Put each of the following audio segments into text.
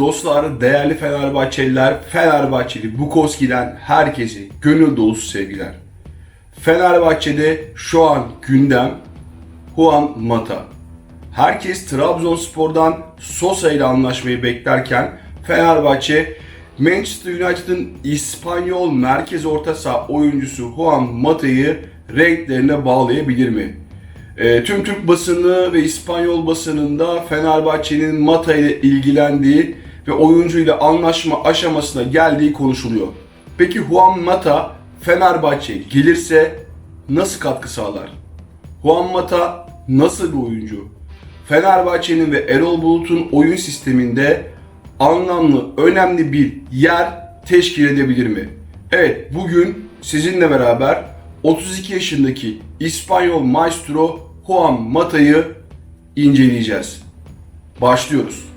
Dostlar, değerli Fenerbahçeliler, Fenerbahçeli Bukowski'den herkese gönül dolusu sevgiler. Fenerbahçe'de şu an gündem Juan Mata. Herkes Trabzonspor'dan Sosa ile anlaşmayı beklerken Fenerbahçe Manchester United'ın İspanyol merkez orta saha oyuncusu Juan Mata'yı renklerine bağlayabilir mi? E, tüm Türk basını ve İspanyol basınında Fenerbahçe'nin Mata ile ilgilendiği ve oyuncuyla anlaşma aşamasına geldiği konuşuluyor. Peki Juan Mata Fenerbahçe gelirse nasıl katkı sağlar? Juan Mata nasıl bir oyuncu? Fenerbahçe'nin ve Erol Bulut'un oyun sisteminde anlamlı, önemli bir yer teşkil edebilir mi? Evet, bugün sizinle beraber 32 yaşındaki İspanyol maestro Juan Mata'yı inceleyeceğiz. Başlıyoruz.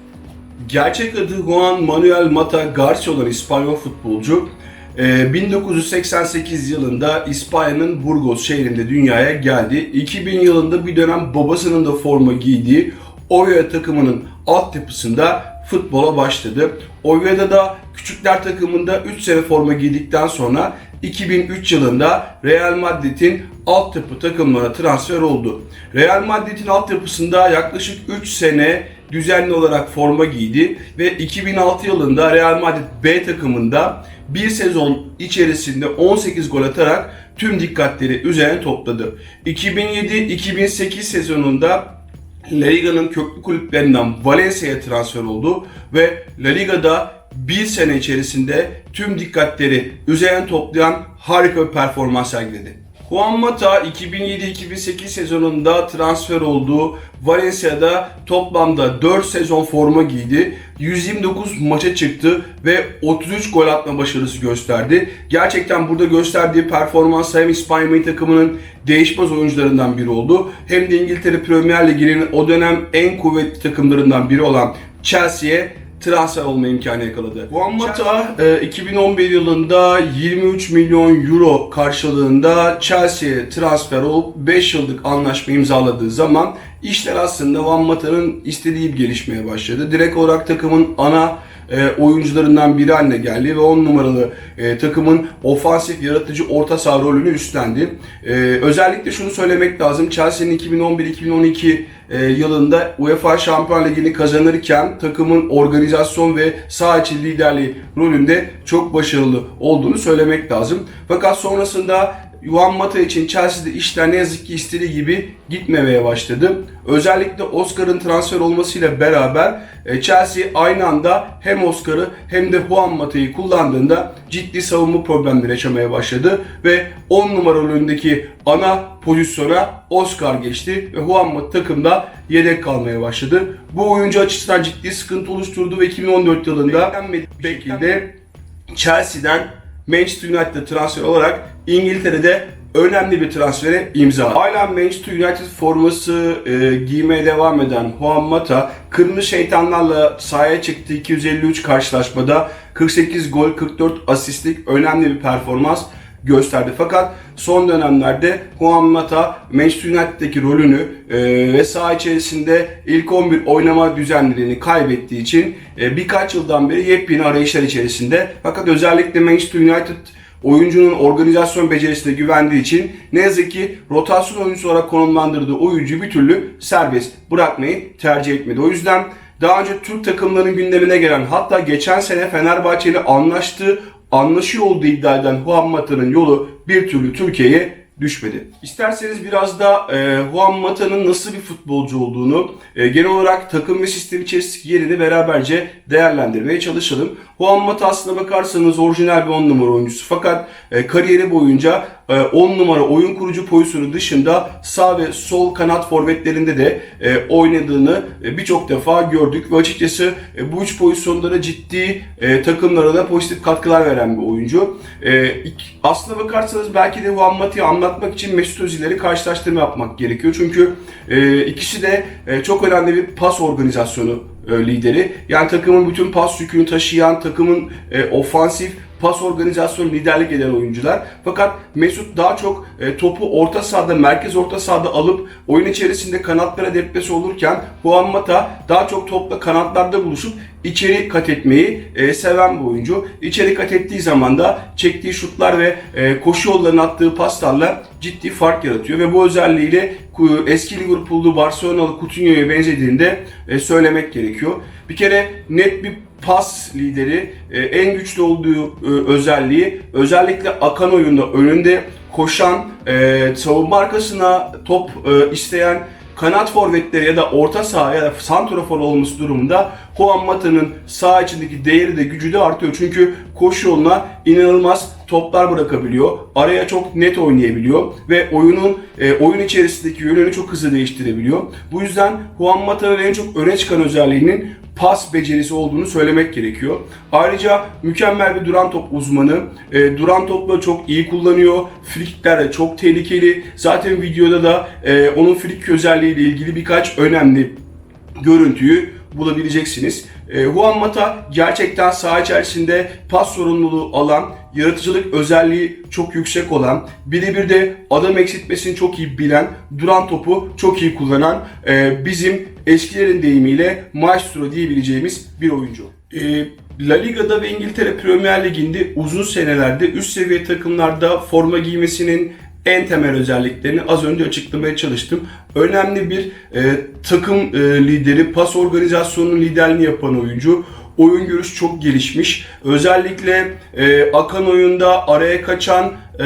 Gerçek adı Juan Manuel Mata Garcia olan İspanyol futbolcu e, 1988 yılında İspanya'nın Burgos şehrinde dünyaya geldi. 2000 yılında bir dönem babasının da forma giydiği Oviedo takımının altyapısında futbola başladı. Oviedo'da da küçükler takımında 3 sene forma giydikten sonra 2003 yılında Real Madrid'in altyapı takımlarına transfer oldu. Real Madrid'in altyapısında yaklaşık 3 sene düzenli olarak forma giydi ve 2006 yılında Real Madrid B takımında bir sezon içerisinde 18 gol atarak tüm dikkatleri üzerine topladı. 2007-2008 sezonunda La Liga'nın köklü kulüplerinden Valencia'ya transfer oldu ve La Liga'da bir sene içerisinde tüm dikkatleri üzerine toplayan harika bir performans sergiledi. Juan Mata 2007-2008 sezonunda transfer olduğu Valencia'da toplamda 4 sezon forma giydi. 129 maça çıktı ve 33 gol atma başarısı gösterdi. Gerçekten burada gösterdiği performans hem İspanya milli takımının değişmez oyuncularından biri oldu. Hem de İngiltere Premier Ligi'nin o dönem en kuvvetli takımlarından biri olan Chelsea'ye transfer olma imkanı yakaladı. Juan Mata e, 2011 yılında 23 milyon euro karşılığında Chelsea'ye transfer olup 5 yıllık anlaşma imzaladığı zaman işler aslında Juan Mata'nın istediği bir gelişmeye başladı. Direkt olarak takımın ana e, oyuncularından biri haline geldi ve 10 numaralı e, takımın ofansif yaratıcı orta saha rolünü üstlendi. E, özellikle şunu söylemek lazım. Chelsea'nin 2011-2012 e, yılında UEFA Şampiyon Ligi'ni kazanırken takımın organizasyon ve saha içi liderliği rolünde çok başarılı olduğunu söylemek lazım. Fakat sonrasında Juan Mata için Chelsea'de işler ne yazık ki istediği gibi gitmemeye başladı. Özellikle Oscar'ın transfer olmasıyla beraber e, Chelsea aynı anda hem Oscar'ı hem de Juan Mata'yı kullandığında ciddi savunma problemleri yaşamaya başladı ve 10 numara rolündeki ana pozisyona Oscar geçti ve Juan Mata takımda yedek kalmaya başladı. Bu oyuncu açısından ciddi sıkıntı oluşturdu ve 2014 yılında beklenmedik bir şekilde Chelsea'den Manchester United'a transfer olarak İngiltere'de önemli bir transfere imza. Hala Manchester United forması e, giymeye devam eden Juan Mata, Kırmızı Şeytanlarla sahaya çıktı 253 karşılaşmada 48 gol 44 asistlik önemli bir performans gösterdi. Fakat son dönemlerde Juan Mata Manchester United'deki rolünü e, ve saha içerisinde ilk 11 oynama düzenlerini kaybettiği için e, birkaç yıldan beri yepyeni arayışlar içerisinde. Fakat özellikle Manchester United oyuncunun organizasyon becerisine güvendiği için ne yazık ki rotasyon oyuncusu olarak konumlandırdığı oyuncuyu bir türlü serbest bırakmayı tercih etmedi. O yüzden daha önce Türk takımlarının gündemine gelen hatta geçen sene Fenerbahçe ile anlaştığı anlaşıyor olduğu iddia edilen Juan Mata'nın yolu bir türlü Türkiye'ye düşmedi. İsterseniz biraz da e, Juan Mata'nın nasıl bir futbolcu olduğunu, e, genel olarak takım ve sistem içerisindeki yerini beraberce değerlendirmeye çalışalım. Juan Mata aslına bakarsanız orijinal bir 10 numara oyuncusu fakat e, kariyeri boyunca 10 numara oyun kurucu pozisyonu dışında sağ ve sol kanat forvetlerinde de e, oynadığını e, birçok defa gördük ve açıkçası e, bu üç pozisyonlara ciddi e, takımlara da pozitif katkılar veren bir oyuncu. E, aslına bakarsanız belki de Juan Mata'yı anlatmak için Mesut Özil'leri karşılaştırma yapmak gerekiyor. Çünkü e, ikisi de e, çok önemli bir pas organizasyonu e, lideri. Yani takımın bütün pas yükünü taşıyan, takımın e, ofansif pas organizasyonu liderlik eden oyuncular. Fakat Mesut daha çok e, topu orta sahada, merkez orta sahada alıp oyun içerisinde kanatlara depresi olurken Juan Mata daha çok topla kanatlarda buluşup içeri kat etmeyi e, seven bir oyuncu. İçeri kat ettiği zaman da çektiği şutlar ve e, koşu yollarına attığı paslarla ciddi fark yaratıyor ve bu özelliğiyle eski Liverpool'lu Barcelonalı Coutinho'ya benzediğini de e, söylemek gerekiyor. Bir kere net bir pas lideri, e, en güçlü olduğu e, özelliği özellikle akan oyunda önünde koşan, e, savunma arkasına top e, isteyen kanat forvetleri ya da orta saha ya da santrafor olması durumunda Juan Mata'nın sağ içindeki değeri de gücü de artıyor. Çünkü koşu yoluna inanılmaz toplar bırakabiliyor. Araya çok net oynayabiliyor ve oyunun e, oyun içerisindeki yönünü çok hızlı değiştirebiliyor. Bu yüzden Juan Mata'nın en çok öne çıkan özelliğinin pas becerisi olduğunu söylemek gerekiyor. Ayrıca mükemmel bir duran top uzmanı. E, duran topları çok iyi kullanıyor. Frikler de çok tehlikeli. Zaten videoda da e, onun frik özelliğiyle ilgili birkaç önemli görüntüyü bulabileceksiniz. E, Juan Mata gerçekten saha içerisinde pas sorumluluğu alan, yaratıcılık özelliği çok yüksek olan, birebir de adam eksiltmesini çok iyi bilen, duran topu çok iyi kullanan, e, bizim eskilerin deyimiyle maestro diyebileceğimiz bir oyuncu. E, La Liga'da ve İngiltere Premier Ligi'nde uzun senelerde üst seviye takımlarda forma giymesinin en temel özelliklerini az önce açıklamaya çalıştım. Önemli bir e, takım e, lideri, pas organizasyonunun liderliğini yapan oyuncu. Oyun görüş çok gelişmiş. Özellikle e, akan oyunda araya kaçan e,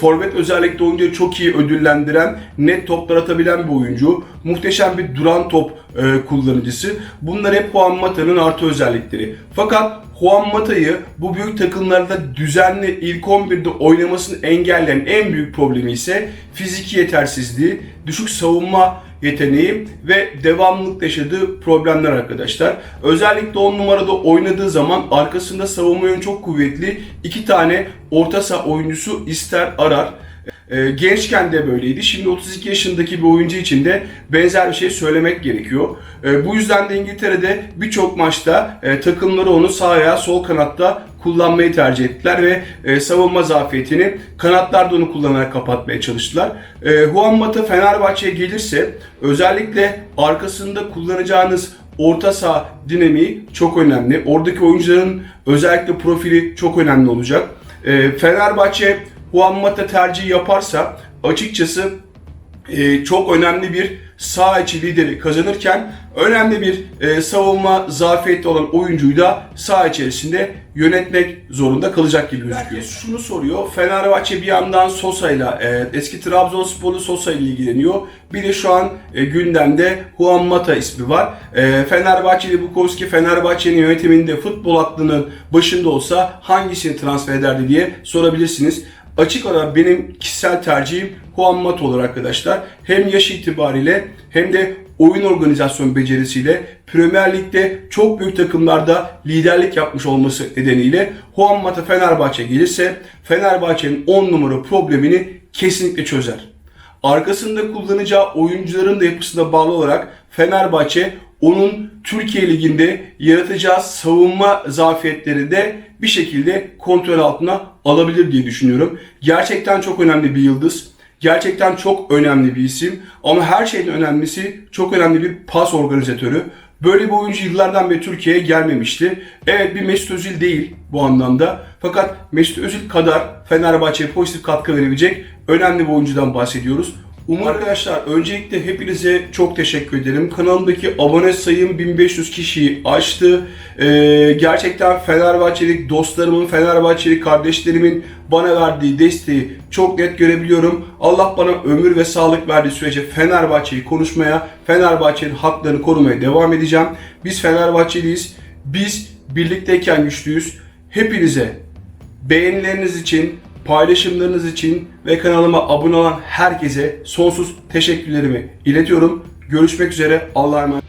forvet özellikle oyuncuyu çok iyi ödüllendiren, net toplar atabilen bir oyuncu. Muhteşem bir duran top e, kullanıcısı. Bunlar hep Juan Mata'nın artı özellikleri. Fakat Juan Mata'yı bu büyük takımlarda düzenli ilk 11'de oynamasını engelleyen en büyük problemi ise fiziki yetersizliği, düşük savunma yeteneği ve devamlılık yaşadığı problemler arkadaşlar. Özellikle 10 numarada oynadığı zaman arkasında savunma yönü çok kuvvetli iki tane orta saha oyuncusu ister arar. Ee, gençken de böyleydi. Şimdi 32 yaşındaki bir oyuncu için de benzer bir şey söylemek gerekiyor. Ee, bu yüzden de İngiltere'de birçok maçta e, takımları onu sağ ayağı sol kanatta kullanmayı tercih ettiler ve e, savunma zafiyetini kanatlarda onu kullanarak kapatmaya çalıştılar. E, Juan Mata Fenerbahçe'ye gelirse özellikle arkasında kullanacağınız orta saha dinamiği çok önemli. Oradaki oyuncuların özellikle profili çok önemli olacak. E, Fenerbahçe Juan Mata tercihi yaparsa açıkçası e, çok önemli bir sağ içi lideri kazanırken önemli bir e, savunma zafiyeti olan oyuncuyu da sağ içerisinde yönetmek zorunda kalacak gibi gözüküyor. Herkes şunu soruyor. Fenerbahçe bir yandan Sosa'yla e, eski Trabzonsporlu Sosa ile ilgileniyor. Bir de şu an e, gündemde Juan Mata ismi var. E, Fenerbahçeli Bukowski Fenerbahçe'nin yönetiminde futbol aklının başında olsa hangisini transfer ederdi diye sorabilirsiniz. Açık ara benim kişisel tercihim Juan Mata olur arkadaşlar. Hem yaş itibariyle hem de oyun organizasyon becerisiyle Premier Lig'de çok büyük takımlarda liderlik yapmış olması nedeniyle Juan Mata Fenerbahçe gelirse Fenerbahçe'nin 10 numara problemini kesinlikle çözer. Arkasında kullanacağı oyuncuların da yapısına bağlı olarak Fenerbahçe onun Türkiye Ligi'nde yaratacağı savunma zafiyetleri de bir şekilde kontrol altına alabilir diye düşünüyorum. Gerçekten çok önemli bir yıldız. Gerçekten çok önemli bir isim. Ama her şeyin önemlisi çok önemli bir pas organizatörü. Böyle bir oyuncu yıllardan beri Türkiye'ye gelmemişti. Evet bir Mesut Özil değil bu anlamda. Fakat Mesut Özil kadar Fenerbahçe'ye pozitif katkı verebilecek önemli bir oyuncudan bahsediyoruz. Umarım arkadaşlar öncelikle hepinize çok teşekkür ederim. Kanalımdaki abone sayım 1500 kişiyi aştı. Ee, gerçekten Fenerbahçelik dostlarımın, Fenerbahçelik kardeşlerimin bana verdiği desteği çok net görebiliyorum. Allah bana ömür ve sağlık verdiği sürece Fenerbahçe'yi konuşmaya, Fenerbahçe'nin haklarını korumaya devam edeceğim. Biz Fenerbahçeliyiz. Biz birlikteyken güçlüyüz. Hepinize beğenileriniz için, paylaşımlarınız için ve kanalıma abone olan herkese sonsuz teşekkürlerimi iletiyorum. Görüşmek üzere. Allah'a emanet.